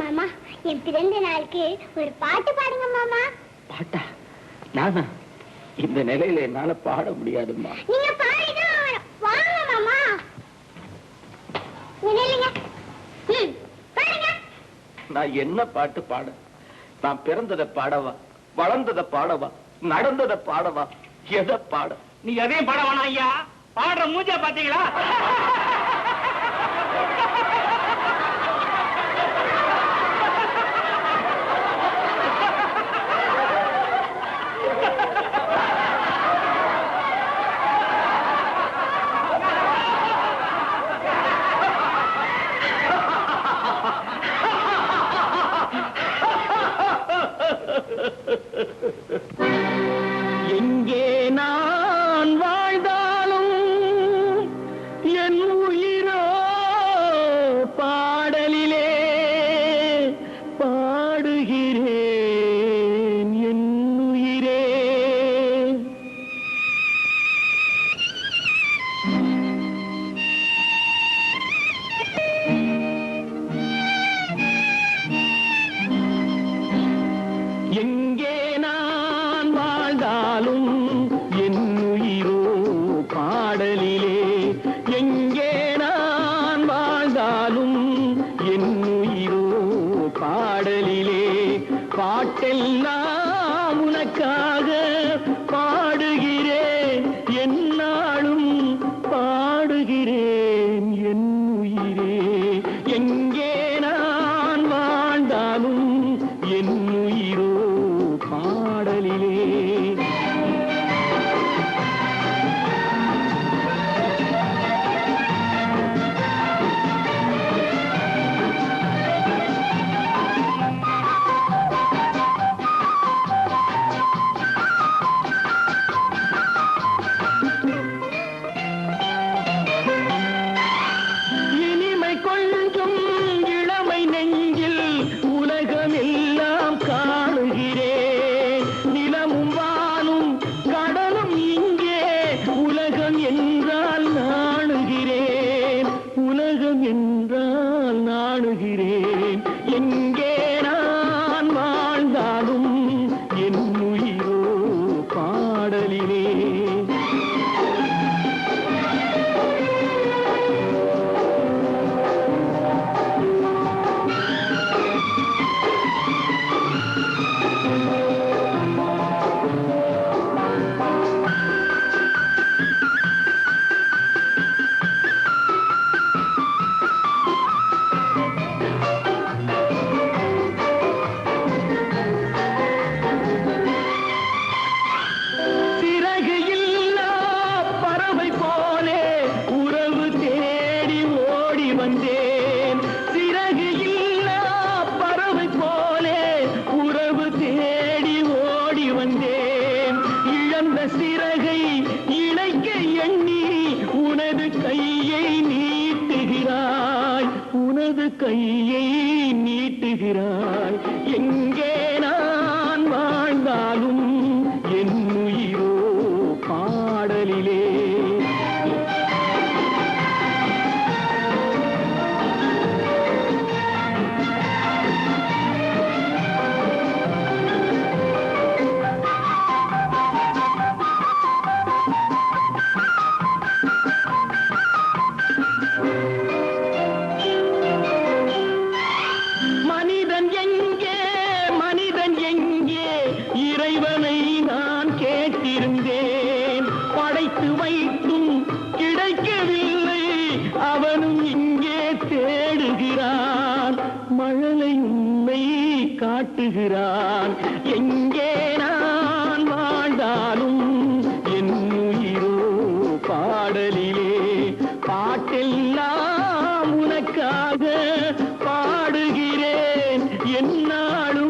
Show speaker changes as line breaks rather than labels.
மாமா என் பிறந்த நாளுக்கு ஒரு பாட்டு பாடுங்க மாமா.
பாட்டா? நானா? இந்த நிலையில என்னால பாட முடியாதும்மா.
நீங்க. வாங்க மாமா.
நான் என்ன பாட்டு பாட? நான் பிறந்ததை பாடவா? வளர்ந்ததை பாடவா? நடந்ததை பாடவா? எதை பாட?
நீ எதையும் பாட வேணாம் ஐயா. பாடுற மூஞ்ச பாத்தீங்களா
உலகம் என்றால் நாடுகிறேன் நீட்டுகிறாய் கையை நீட்டுகிறாய். இங்கே தேடுகிறான் மழலை உன்னை காட்டுகிறான். எங்கே நான் வாழ்ந்தாலும் என் உயிரோ பாடலிலே பாட்டெல்லாம் உனக்காக பாடுகிறேன். என்னாலும்